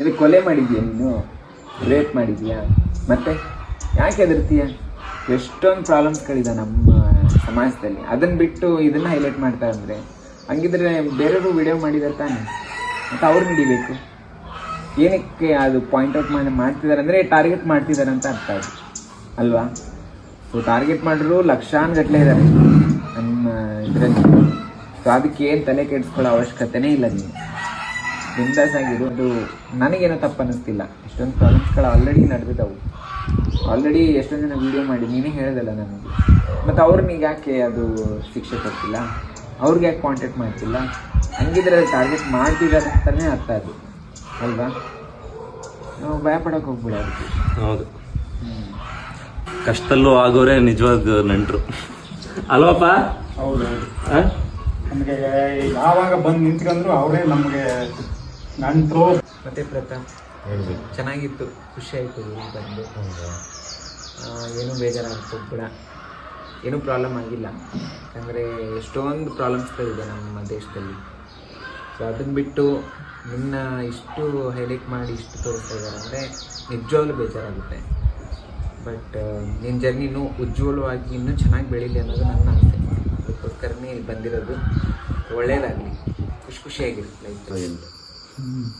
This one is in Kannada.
ಇದು ಕೊಲೆ ಮಾಡಿದ್ಯಾ ನೀನು? ರೇಪ್ ಮಾಡಿದ್ಯಾ? ಮತ್ತೆ ಯಾಕೆ ಹೆದರ್ತೀಯ? ಎಷ್ಟೊಂದು ಪ್ರಾಬ್ಲಮ್ಸ್ಗಳಿದೆ ನಮ್ಮ ಸಮಾಜದಲ್ಲಿ. ಅದನ್ನು ಬಿಟ್ಟು ಇದನ್ನು ಹೈಲೈಟ್ ಮಾಡ್ತಾ ಅಂದರೆ ಹಂಗಿದ್ರೆ ಬೇರೆಯವರು ವಿಡಿಯೋ ಮಾಡಿದಾರೆ ತಾನೆ? ಮತ್ತು ಅವ್ರು ಹಿಡಿಬೇಕು ಏನಕ್ಕೆ ಅದು ಪಾಯಿಂಟ್ ಔಟ್ ಮಾಡಿ ಮಾಡ್ತಿದ್ದಾರೆ ಅಂದರೆ ಟಾರ್ಗೆಟ್ ಮಾಡ್ತಿದ್ದಾರೆ ಅಂತ ಅರ್ಥ ಅದು ಅಲ್ವಾ? ಸೊ ಟಾರ್ಗೆಟ್ ಮಾಡಿದ್ರು ಲಕ್ಷಾನ್ ಗಟ್ಟಲೆ ಇದ್ದಾರೆ ನಮ್ಮ ಇದರಲ್ಲಿ. ಸೊ ಅದಕ್ಕೆ ಏನು ತಲೆ ಕೆಡಿಸ್ಕೊಳ್ಳೋ ಅವಶ್ಯಕತೆನೇ ಇಲ್ಲ ನೀವು ಬಿಂದಾಸ್ ಆಗಿರು ಅದು ನನಗೇನೋ ತಪ್ಪು ಅನ್ನಿಸ್ತಿಲ್ಲ ಎಷ್ಟೊಂದು ಪ್ರಾಬ್ಲಮ್ಸ್ಗಳು ಆಲ್ರೆಡಿ ನಡೆದಿದ್ದವು ಆಲ್ರೆಡಿ ಎಷ್ಟೊಂದು ಜನ ವೀಡಿಯೋ ಮಾಡಿ ನೀನೇ ಹೇಳೋದಲ್ಲ ನನಗೆ. ಮತ್ತು ಅವ್ರನ್ನೀಗ ಯಾಕೆ ಅದು ಶಿಕ್ಷೆ ಕೊಡ್ತಿಲ್ಲ? ಅವ್ರಿಗೆ ಯಾಕೆ ಕಾಂಟ್ಯಾಕ್ಟ್ ಮಾಡ್ತಿಲ್ಲ? ಹಂಗಿದ್ರೆ ಟಾರ್ಗೆಟ್ ಮಾಡ್ತಿದ್ದಾರೆ ಅಂತಲೇ ಅರ್ಥ ಅದು. ಅಲ್ವಾ? ನಾವು ಭಯಪಡೋಕೆ ಹೋಗ್ಬಿಡ ಅದಕ್ಕೆ. ಹೌದು. ಕಷ್ಟಲ್ಲೂ ಕಷ್ಟದಲ್ಲೂ ಆಗೋರೆ ನಿಜವಾದ ನೆಂಟರು. ಅಲ್ವಪ್ಪ? ಹೌದು? ನಮಗೆ ಯಾವಾಗ ಬಂದು ನಿಂತ್ಕೊಂಡ್ರು ಅವರೇ ನಮಗೆ ಮತ್ತೆ ಪ್ರತಾಪ್ ಚೆನ್ನಾಗಿತ್ತು ಖುಷಿ ಆಯಿತು ಊರಿಗೆ ಬಂದು. ಏನು ಬೇಜಾರಾಗ್ತು ಕೂಡ ಏನೂ ಪ್ರಾಬ್ಲಮ್ ಆಗಿಲ್ಲ. ಯಾಕಂದರೆ ಎಷ್ಟೊಂದು ಪ್ರಾಬ್ಲಮ್ಸ್ಗಳಿದೆ ನಮ್ಮ ದೇಶದಲ್ಲಿ. ಸೊ ಅದನ್ನು ಬಿಟ್ಟು ನಿನ್ನ ಇಷ್ಟು ಹೈಲೈಟ್ ಮಾಡಿ ಇಷ್ಟು ತೋರಿಸ್ತಾ ಇದ್ದಾರೆ ಅಂದರೆ ನಿಜವಾಗ್ಲೂ ಬೇಜಾರಾಗುತ್ತೆ. ಬಟ್ ನಿನ್ನ ಜರ್ನಿ ಇನ್ನೂ ಉಜ್ವಲವಾಗಿ ಇನ್ನೂ ಚೆನ್ನಾಗಿ ಬೆಳೀಲಿ ಅನ್ನೋದು ನನ್ನ ಆಸೆ. ಅದಕ್ಕೋಸ್ಕರನೇ ಇಲ್ಲಿ ಬಂದಿರೋದು ಒಳ್ಳೆಯದಾಗಲಿ ಖುಷಿ ಖುಷಿಯಾಗಿರುತ್ತೆ ಲೈಫ್ Mm.